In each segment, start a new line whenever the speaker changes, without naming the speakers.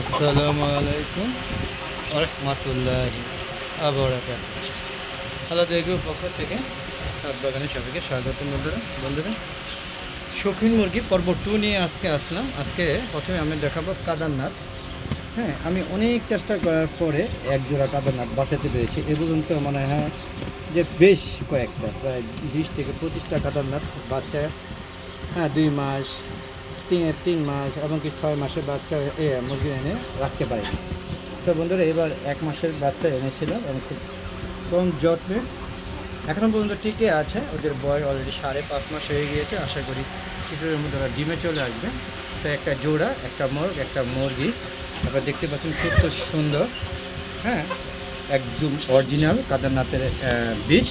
আসসালামু আলাইকুম রহমতুল্লাহ আবরাকাত। হ্যালো দেখব পক্ষ থেকে সাত বাগানের সবাইকে স্বাগত বন্ধুরা বন্ধুরা। শৌখিন মুরগি পর্ব টু নিয়ে আজকে আসলাম। আজকে প্রথমে আমি দেখাবো কাদারনাথ। হ্যাঁ আমি অনেক চেষ্টা করার পরে এক জোড়া কাদারনাথ বাঁচাতে পেরেছি। এ পর্যন্ত মনে হয় যে বেশ কয়েকটা, প্রায় বিশ থেকে পঁচিশটা কাদারনাথ বাচ্চা হ্যাঁ দুই মাস তিন তিন মাস এমনকি ছয় মাসের বাচ্চা এ মুরগি এনে রাখতে পারি তো বন্ধুরা এবার এক মাসের বাচ্চা এনেছিলাম এবং খুব কম যত্নে এখনও পর্যন্ত টিকে আছে। ওদের বয়স অলরেডি সাড়ে পাঁচ মাস হয়ে গিয়েছে। আশা করি কিছুদের মধ্যে ওরা ডিমে চলে আসবে। তো একটা জোড়া একটা মোরগ একটা মুরগি। আপনারা দেখতে পাচ্ছেন খুব তো সুন্দর। হ্যাঁ একদম অরিজিনাল কাদারনাথের বীজ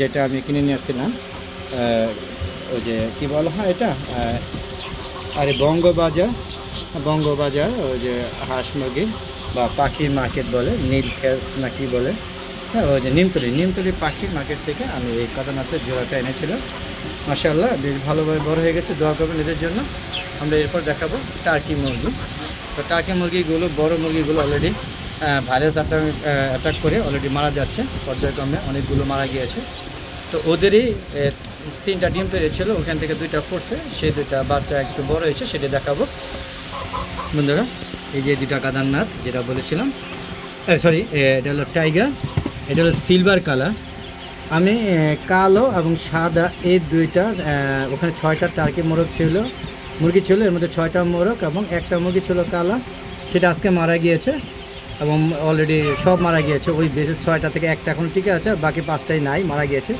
যেটা আমি কিনে নিয়ে আসছিলাম। ওই যে কী বলা হয় এটা আহ, আরে বঙ্গবাজার বঙ্গবাজার, ওই যে হাঁস মুরগি বা পাখির মার্কেট বলে নীলক্ষেত না কি বলে? হ্যাঁ ওই যে নিমতলি নিমতলি পাখির মার্কেট থেকে আমি এই কাদানাথের জোড়াটা এনেছিলাম। মাসাল্লাহ বেশ ভালোভাবে বড় হয়ে গেছে, দোয়া করবেন এদের জন্য। আমরা এরপর দেখাবো টার্কি মুরগি। তো টার্কি মুরগিগুলো, বড় মুরগিগুলো অলরেডি ভাইরাস অ্যাটাক অ্যাটাক করে অলরেডি মারা যাচ্ছে। পর্যায়ক্রমে অনেকগুলো মারা গিয়েছে। তো ওদেরই তিনটা ডিম পেরেছিল ওখান থেকে দুইটা পড়ছে, সেই দুইটা বাচ্চা একটু বড় হয়েছে, সেটা দেখাবো। বন্ধুরা, এই যে দুইটা কাদারনাথ, যেটা বলেছিলাম সরি এটা হলো টাইগার এটা হলো সিলভার কালার আমি কালো এবং সাদা এই দুইটা ওখানে ছয়টা টার্কি মোরগ ছিল, মুরগি ছিল, এর মধ্যে ছয়টা মোরগ এবং একটা মুরগি ছিল কালো, সেটা আজকে মারা গিয়েছে এবং অলরেডি সব মারা গিয়েছে, ওই বেশি ছয়টা থেকে একটা এখন টিকে আছে বাকি পাঁচটাই নাই, মারা গিয়েছে।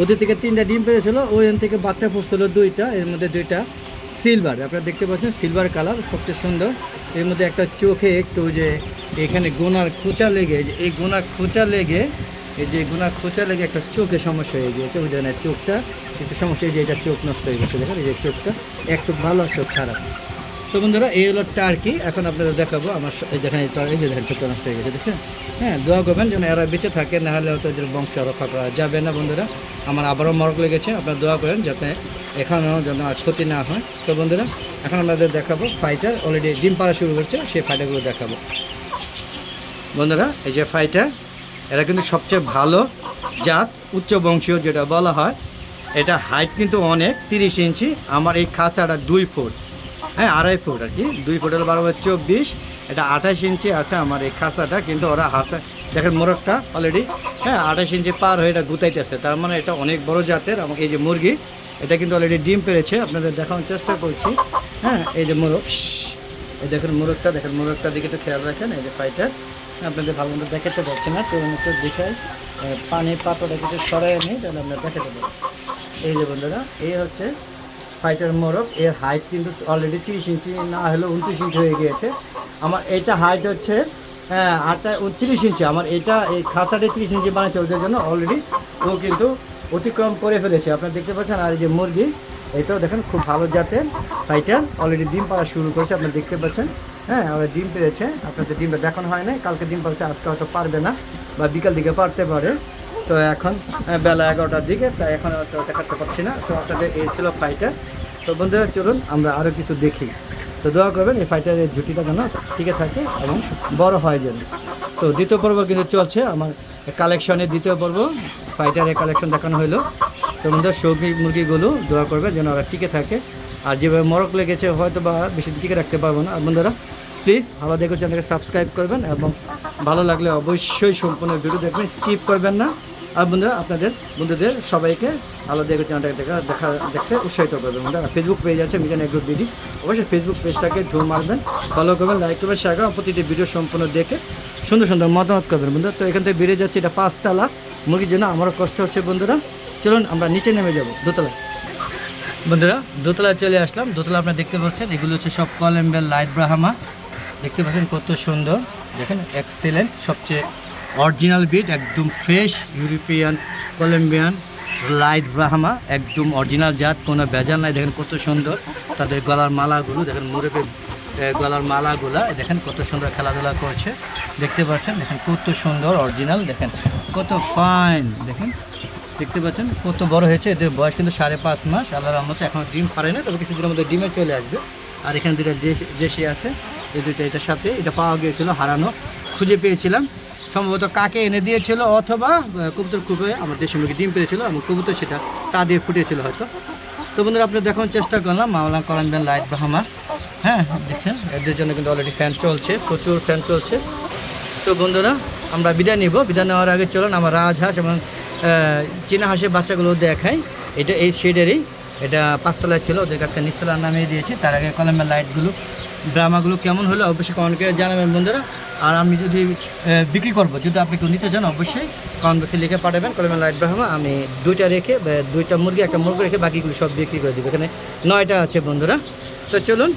ওদের থেকে তিনটা ডিম পেয়েছিল ওইখান থেকে বাচ্চা পড়ছিল দুইটা, এর মধ্যে দুইটা সিলভার আপনারা দেখতে পাচ্ছেন সিলভার কালার সবচেয়ে সুন্দর। এর মধ্যে একটা চোখে একটু যে এখানে গোনার খোঁচা লেগে, এই গোনার খোঁচা লেগে, এই যে গোনার খোঁচা লেগে একটা চোখে সমস্যা হয়ে গিয়েছে। ওই জন্য চোখটা, একটু সমস্যা হয়ে যে এটা চোখ নষ্ট হয়ে গেছে, দেখেন, এই যে চোখটা, এক চোখ ভালো চোখ খারাপ। তো বন্ধুরা, এই হলো টার্কি। এখন আপনাদের দেখাবো আমার স- এই যে দেখেন চোখটা নষ্ট হয়ে গেছে, দেখছেন? হ্যাঁ দোয়া করবেন যেন এরা বেঁচে থাকে, না হলে হয়তো এদের বংশ রক্ষা করা যাবে না, বন্ধুরা। আমার আবারও মরক লেগেছে, আপনারা দোয়া করেন যাতে এখানেও যেন আর ক্ষতি না হয়। তো বন্ধুরা, এখন আপনাদের দেখাবো ফাইটার অলরেডি ডিম পাড়া শুরু করছে, সেই ফাইটারগুলো দেখাবো। বন্ধুরা, এই যে ফাইটার এরা কিন্তু সবচেয়ে ভালো জাত, উচ্চ বংশীয় যেটা বলা হয়। এটা হাইট কিন্তু অনেক, তিরিশ ইঞ্চি, আমার এই খাঁচাটা দুই ফুট। হ্যাঁ আড়াই ফুট আর কি। দুই ফুটের বারোবার চব্বিশ। এটা আঠাশ ইঞ্চি আছে আমার এই খাঁচাটা, কিন্তু ওরা হাসা দেখেন মোরগটা অলরেডি হ্যাঁ আঠাশ ইঞ্চি পার হয়ে এটা গুতাইতেছে। তার মানে এটা অনেক বড় জাতের এবং এই যে মুরগি, এটা কিন্তু অলরেডি ডিম পেরেছে। আপনাদের দেখানোর চেষ্টা করছি। হ্যাঁ এই যে মোরগ এই দেখেন মোরগটা, দেখেন মোরগটার দিকে একটু খেয়াল রাখেন, এই যে ফাইটার আপনাদের ভালো মতো দেখাতে পারছে না তো একটু দেখাই। পানির পাতাটা কিছু সরাই নেই তাহলে আমরা দেখাতে পারব এই যে বন্ধুরা, এই হচ্ছে ফাইটার মোরগ এর হাইট কিন্তু অলরেডি তিরিশ ইঞ্চি না হলেও উনত্রিশ ইঞ্চি হয়ে গিয়েছে। আমার এটা হাইট হচ্ছে হ্যাঁ আটটা উনত্রিশ ইঞ্চি। আমার এটা এই খাঁচাটা তিরিশ ইঞ্চি বানাচ্ছে ওদের জন্য অলরেডি ও কিন্তু অতিক্রম করে ফেলেছে। আপনারা দেখতে পাচ্ছেন আর এই যে মুরগি, এটাও দেখেন খুব ভালো জাতের ফাইটার অলরেডি ডিম পাড়া শুরু করেছে, আপনারা দেখতে পাচ্ছেন। হ্যাঁ ওরা ডিম পেরেছে। আপনাদের ডিমটা দেখানো হয় না কালকে ডিম পাড়ছে আজকে হয়তো পারবে না বা বিকাল দিকে পারতে পারে। তো এখন বেলা এগারোটার দিকে তাই এখন দেখাতে পারছি না। তো আপনাদের এই ছিল ফাইটার তো বন্ধুরা, চলুন, আমরা আরও কিছু দেখি। তো দোয়া করবেন, এই ফাইটারের জুটিটা যেন টিকে থাকে এবং বড় হয় যেন। তো দ্বিতীয় পর্ব কিন্তু চলছে, আমার কালেকশনের দ্বিতীয় পর্ব ফাইটারের কালেকশন দেখানো হলো তো বন্ধুরা সৌকি মুরগিগুলো দোয়া করবে যেন ওরা টিকে থাকে। আর যেভাবে মরক লেগেছে হয়তো বা বেশি টিকে রাখতে পারব না। আর বন্ধুরা প্লিজ ভালো দেখে চ্যানেলকে সাবস্ক্রাইব করবেন এবং ভালো লাগলে অবশ্যই সম্পূর্ণ ভিডিও দেখবেন। স্কিপ করবেন না। আর বন্ধুরা, আপনাদের, বন্ধুদের সবাইকে ভালো দেখে চ্যানেলটাকে দেখা দেখা দেখতে উৎসাহিত করবেন। বন্ধুরা ফেসবুক পেজ আছে, মিজান এগ্রো বিডি অবশ্যই ফেসবুক পেজটাকে ঢু মারবেন ফলো করবেন লাইক করবেন শেয়ার করবেন, প্রতিটি ভিডিও সম্পূর্ণ দেখে সুন্দর সুন্দর মতামত করবেন। বন্ধুরা, তো এখান থেকে বেরিয়ে যাচ্ছে, এটা পাঁচতলা। মুরগির জন্য আমারও কষ্ট হচ্ছে, বন্ধুরা। চলুন, আমরা নিচে নেমে যাব, দোতলায়। বন্ধুরা, দোতলায় চলে আসলাম। দোতলা আপনারা দেখতে পাচ্ছেন, এগুলো হচ্ছে সব কলেম্বেল লাইট ব্রাহামা। দেখতে পাচ্ছেন কত সুন্দর। দেখেন এক্সেলেন্ট সবচেয়ে অরিজিনাল বিট, একদম fresh European, Colombian, light Brahma, একদম অরিজিনাল জাত, কোনো ভেজাল নাই, দেখেন কত সুন্দর। তাদের গলার মালাগুলো, দেখেন মুরগের গলার মালাগুলা, দেখেন কত সুন্দর খেলাধুলা করছে। দেখতে পাচ্ছেন, দেখেন কত সুন্দর অরিজিনাল, দেখেন কত ফাইন, দেখেন। দেখতে পাচ্ছেন কত বড় হয়েছে, এদের বয়স কিন্তু সাড়ে পাঁচ মাস, আল্লাহর রহমতে এখন ডিম পারে না তবে কিছুদিনের মধ্যে ডিমে চলে আসবে। আর এখানে দুটো দেশি আছে, এই দুইটা, এটার সাথে, এটা পাওয়া গিয়েছিল হারানো, খুঁজে পেয়েছিলাম। সম্ভবত কাকে এনে দিয়েছিল অথবা কবুতর কুপে আমার মুখে ডিম পেয়েছিল এবং কবুতর সেটা তা দিয়ে ফুটেছিল হয়তো। তো বন্ধুরা আপনি দেখানোর চেষ্টা করলাম মাওলা কলামবেন লাইট বাহামা হ্যাঁ দেখছেন, এদের জন্য কিন্তু অলরেডি ফ্যান চলছে, প্রচুর ফ্যান চলছে। তো বন্ধুরা, আমরা বিদায় নিব। বিদায় নেওয়ার আগে চলুন আমার রাজহাঁস এবং চীনা হাঁসের বাচ্চাগুলো দেখাই। এটা এই শেডেরই এটা পাঁচতলায় ছিল, ওদের কাছে নিচতলার নামিয়ে দিয়েছি। তার আগে কলমের লাইটগুলো ড্রামাগুলো কেমন হলো অবশ্যই কমেন্ট করে জানাবেন বন্ধুরা। আর আমি যদি বিক্রি করব, যদি আপনি কেউ নিতে চান, অবশ্যই কমেন্ট বক্সে লিখে পাঠাবেন কলমের লাইট ব্রাহ্মা আমি দুইটা রেখে দুইটা মুরগি, একটা মুরগি রেখে বাকিগুলো সব বিক্রি করে দেবো। এখানে নয়টা আছে বন্ধুরা। তো চলুন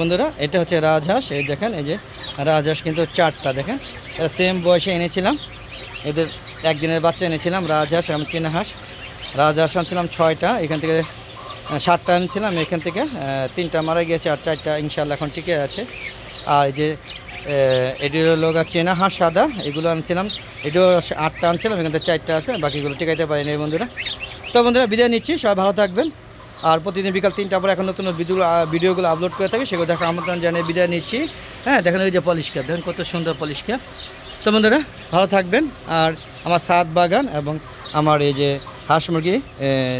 বন্ধুরা, এটা হচ্ছে রাজহাঁস। এই দেখেন, এই যে রাজহাঁস কিন্তু চারটা, দেখেন। এটা সেম বয়সে এনেছিলাম। এদের একদিনের বাচ্চা এনেছিলাম, রাজহাঁস এবং চীনা হাঁস। রাজহাঁস আনছিলাম ছয়টা। এখান থেকে সাতটা আনছিলাম, এখান থেকে তিনটা মারা গিয়েছে, আর চারটা ইনশাল্লাহ এখন টিকে আছে। আর যে এটি হলো গা চেনা হাঁস, সাদা, এগুলো আনছিলাম। এটিও আটটা আনছিলাম, এখান থেকে চারটা আছে, বাকিগুলো টিকাইতে পারিনি বন্ধুরা। তো বন্ধুরা, বিদায় নিচ্ছি, সবাই ভালো থাকবেন। আর প্রতিদিন বিকাল তিনটা পরে এখন নতুন ভিডিও ভিডিওগুলো আপলোড করে থাকি, সেগুলো দেখা আমন্ত্রণ জানিয়ে বিদায় নিচ্ছি। হ্যাঁ দেখেন ওই যে পলিশকা দেখেন কত সুন্দর পলিশকা তো বন্ধুরা, ভালো থাকবেন। আর আমার সাত বাগান এবং আমার এই যে হাঁস মুরগি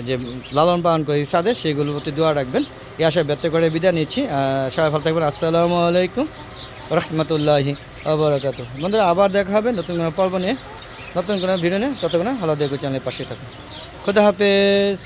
যে লালন পালন করে সাদে সেগুলোর প্রতি দোয়া রাখবেন। এই আশায় ব্যক্ত করে বিদায় নিচ্ছি। সবাই ভালো থাকবেন। আসসালামু আলাইকুম রহমতুল্লাহি আবরাকাত বন্ধুরা, আবার দেখা হবে নতুন কোনো পর্ব নিয়ে, নতুন কোনো ভিডিও নিয়ে। ততক্ষণে ভালো দেখো চ্যানেলের পাশে থাকুন খুদা হাফেজ।